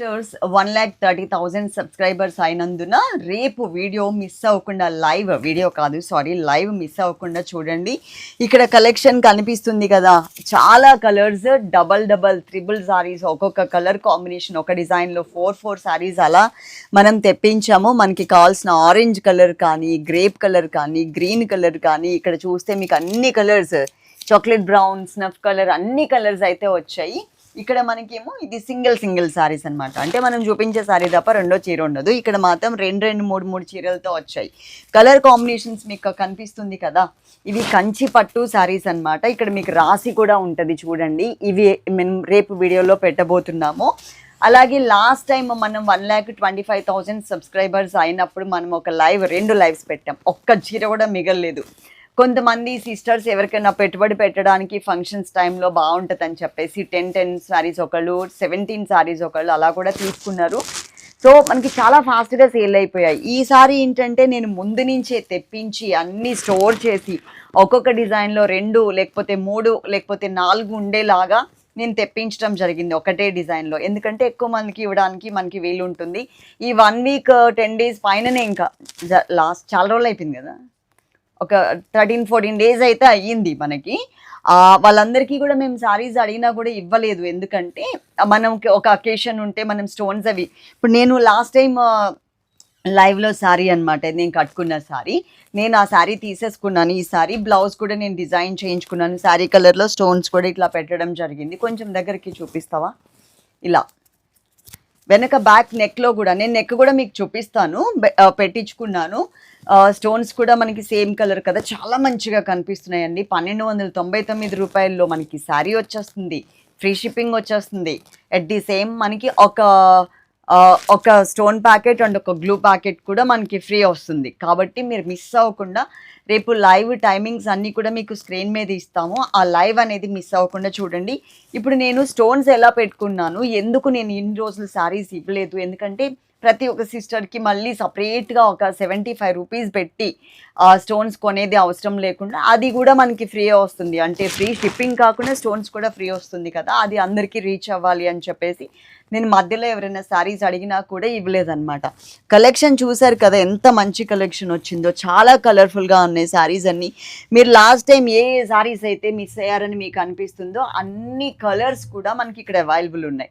Sisters one lakh thirty thousand subscribers అయినందున రేపు video miss అవ్వకుండా లైవ్ వీడియో కాదు సారీ లైవ్ మిస్ అవ్వకుండా చూడండి. ఇక్కడ కలెక్షన్ కనిపిస్తుంది కదా చాలా colours double double triple saris ఒక్కొక్క కలర్ కాంబినేషన్ ఒక డిజైన్లో ఫోర్ ఫోర్ సారీస్ అలా మనం తెప్పించాము. మనకి కావాల్సిన ఆరెంజ్ కలర్ కానీ గ్రేప్ కలర్ కానీ గ్రీన్ కలర్ కానీ ఇక్కడ చూస్తే మీకు అన్ని colours chocolate brown snuff colour అన్ని కలర్స్ అయితే వచ్చాయి. ఇక్కడ మనకేమో ఇది సింగిల్ సింగిల్ సారీస్ అన్నమాట. అంటే మనం చూపించే సారీ తప్ప రెండో చీర ఉండదు. ఇక్కడ మాత్రం రెండు రెండు మూడు మూడు చీరలతో వచ్చాయి. కలర్ కాంబినేషన్స్ మీకు కనిపిస్తుంది కదా? ఇవి కంచి పట్టు సారీస్ అన్నమాట. ఇక్కడ మీకు రాసి కూడా ఉంటుంది చూడండి. ఇవి మేము రేపు వీడియోలో పెట్టబోతున్నాము. అలాగే లాస్ట్ టైం మనం one lakh twenty five thousand subscribers అయినప్పుడు మనం ఒక లైవ్ రెండు లైవ్స్ పెట్టాం. ఒక్క చీర కూడా మిగలలేదు. కొంతమంది సిస్టర్స్ ఎవరికైనా పెట్టుబడి పెట్టడానికి ఫంక్షన్స్ టైంలో బాగుంటుందని చెప్పేసి టెన్ టెన్ శారీస్ ఒకళ్ళు సెవెంటీన్ శారీస్ ఒకళ్ళు అలా కూడా తీసుకున్నారు. సో మనకి చాలా ఫాస్ట్గా సేల్ అయిపోయాయి. ఈసారి ఏంటంటే నేను ముందు నుంచే తెప్పించి అన్నీ స్టోర్ చేసి ఒక్కొక్క డిజైన్లో రెండు లేకపోతే మూడు లేకపోతే నాలుగు ఉండేలాగా నేను తెప్పించడం జరిగింది ఒకటే డిజైన్లో ఎందుకంటే ఎక్కువ మందికి ఇవ్వడానికి మనకి వీలు ఉంటుంది ఈ వన్ వీక్ టెన్ డేస్ పైననే ఇంకా లాస్ట్ చాలా రోజులు అయిపోయింది కదా? ఒక థర్టీన్ ఫోర్టీన్ డేస్ అయితే అయ్యింది మనకి. వాళ్ళందరికీ కూడా మేము సారీస్ అడిగినా కూడా ఇవ్వలేదు. ఎందుకంటే మనం ఒక అకేషన్ ఉంటే మనం స్టోన్స్ అవి ఇప్పుడు నేను లాస్ట్ టైం లైవ్లో శారీ అనమాట నేను కట్టుకున్న శారీ నేను ఆ శారీ తీసేసుకున్నాను. ఈ శారీ బ్లౌజ్ కూడా నేను డిజైన్ చేయించుకున్నాను. శారీ కలర్లో స్టోన్స్ కూడా ఇట్లా పెట్టడం జరిగింది. కొంచెం దగ్గరికి చూపిస్తావా? ఇలా. వెనక బ్యాక్ నెక్లో కూడా నేను నెక్ కూడా మీకు చూపిస్తాను. పెట్టించుకున్నాను. స్టోన్స్ కూడా మనకి సేమ్ కలర్ కదా. చాలా మంచిగా కనిపిస్తున్నాయండి. పన్నెండు వందల తొంభై తొమ్మిది రూపాయల్లో మనకి శారీ వచ్చేస్తుంది. ఫ్రీ షిప్పింగ్ వచ్చేస్తుంది. ఎట్ ది సేమ్ మనకి ఒక ఒక స్టోన్ ప్యాకెట్ అండ్ ఒక గ్లూ ప్యాకెట్ కూడా మనకి ఫ్రీ వస్తుంది. కాబట్టి మీరు మిస్ అవ్వకుండా రేపు లైవ్ టైమింగ్స్ అన్నీ కూడా మీకు స్క్రీన్ మీద ఇస్తాము. ఆ లైవ్ అనేది మిస్ అవ్వకుండా చూడండి. ఇప్పుడు నేను స్టోన్స్ ఎలా పెట్టుకున్నాను? ఎందుకు నేను ఇన్ని రోజులు శారీస్ ఇవ్వలేదు? ఎందుకంటే ప్రతి ఒక్క సిస్టర్కి మళ్ళీ సపరేట్గా ఒక సెవెంటీ ఫైవ్ రూపీస్ పెట్టి ఆ స్టోన్స్ కొనేది అవసరం లేకుండా అది కూడా మనకి ఫ్రీ వస్తుంది. అంటే ఫ్రీ షిప్పింగ్ కాకుండా స్టోన్స్ కూడా ఫ్రీ వస్తుంది కదా అది అందరికీ రీచ్ అవ్వాలి అని చెప్పేసి నేను మధ్యలో ఎవరైనా శారీస్ అడిగినా కూడా ఇవ్వలేదన్నమాట. కలెక్షన్ చూశారు కదా ఎంత మంచి కలెక్షన్ వచ్చిందో. చాలా కలర్ఫుల్గా ఉన్నాయి. శారీస్ అన్ని. మీరు లాస్ట్ టైం ఏ ఏ శారీస్ అయితే మిస్ అయ్యారని మీకు అనిపిస్తుందో అన్ని కలర్స్ కూడా మనకి ఇక్కడ అవైలబుల్ ఉన్నాయి.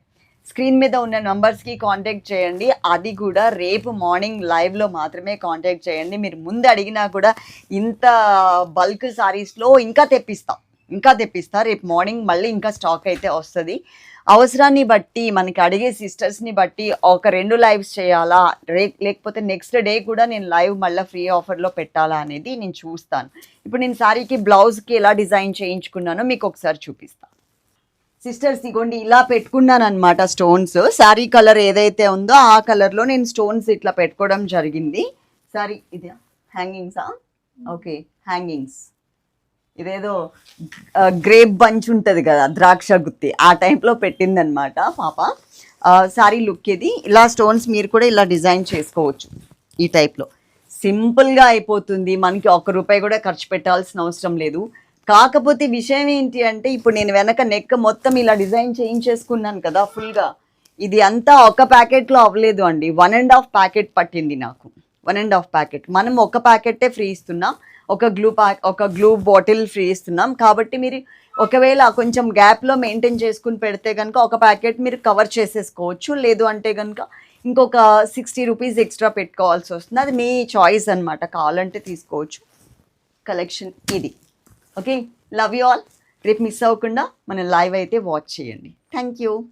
స్క్రీన్ మీద ఉన్న నంబర్స్కి కాంటాక్ట్ చేయండి. అది కూడా రేపు మార్నింగ్ లైవ్లో మాత్రమే కాంటాక్ట్ చేయండి. మీరు ముందు అడిగినా కూడా ఇంత బల్క్ సారీస్లో ఇంకా తెప్పిస్తాం. ఇంకా తెప్పిస్తా. రేపు మార్నింగ్ మళ్ళీ ఇంకా స్టాక్ అయితే వస్తుంది. అవసరాన్ని బట్టి మనకి అడిగే సిస్టర్స్ని బట్టి ఒక రెండు లైవ్స్ చేయాలా? రే లేకపోతే నెక్స్ట్ డే కూడా నేను లైవ్ మళ్ళీ ఫ్రీ ఆఫర్లో పెట్టాలా అనేది నేను చూస్తాను. ఇప్పుడు నేను శారీకి బ్లౌజ్కి ఎలా డిజైన్ చేయించుకున్నానో మీకు ఒకసారి చూపిస్తాను సిస్టర్స్ ఇగోండి ఇలా పెట్టుకున్నాను అనమాట స్టోన్స్. శారీ కలర్ ఏదైతే ఉందో ఆ కలర్లో నేను స్టోన్స్ ఇట్లా పెట్టుకోవడం జరిగింది. సారీ ఇదే హ్యాంగింగ్సా? Okay hangings. ఇదేదో గ్రేప్ బంచ్ ఉంటుంది కదా ద్రాక్ష గుత్తి. ఆ టైప్లో పెట్టిందనమాట పాప. సారీ లుక్ ఇది. ఇలా స్టోన్స్ మీరు కూడా ఇలా డిజైన్ చేసుకోవచ్చు ఈ టైప్లో సింపుల్గా అయిపోతుంది. మనకి ఒక్క రూపాయి కూడా ఖర్చు పెట్టాల్సిన అవసరం లేదు. కాకపోతే విషయం ఏంటి అంటే ఇప్పుడు నేను వెనక నెక్ మొత్తం ఇలా డిజైన్ చేయించేసుకున్నాను కదా ఫుల్గా ఇది అంతా ఒక ప్యాకెట్లో అవ్వలేదు అండి. వన్ అండ్ హాఫ్ ప్యాకెట్ పట్టింది నాకు. One and half packet. మనం ఒక ప్యాకెటే ఫ్రీ ఇస్తున్నాం. ఒక గ్లూ ప్యాక్ ఒక గ్లూ బాటిల్ ఫ్రీ ఇస్తున్నాం. కాబట్టి మీరు ఒకవేళ కొంచెం గ్యాప్లో మెయింటైన్ చేసుకుని పెడితే కనుక ఒక ప్యాకెట్ మీరు కవర్ చేసేసుకోవచ్చు. లేదు అంటే కనుక ఇంకొక సిక్స్టీ రూపీస్ ఎక్స్ట్రా పెట్టుకోవాల్సి వస్తుంది. అది మీ చాయిస్ అన్నమాట. కావాలంటే తీసుకోవచ్చు. కలెక్షన్ ఇది. ఓకే? Love you all. రేపు మిస్ అవ్వకుండా మన లైవ్ అయితే వాచ్ చేయండి. Thank you.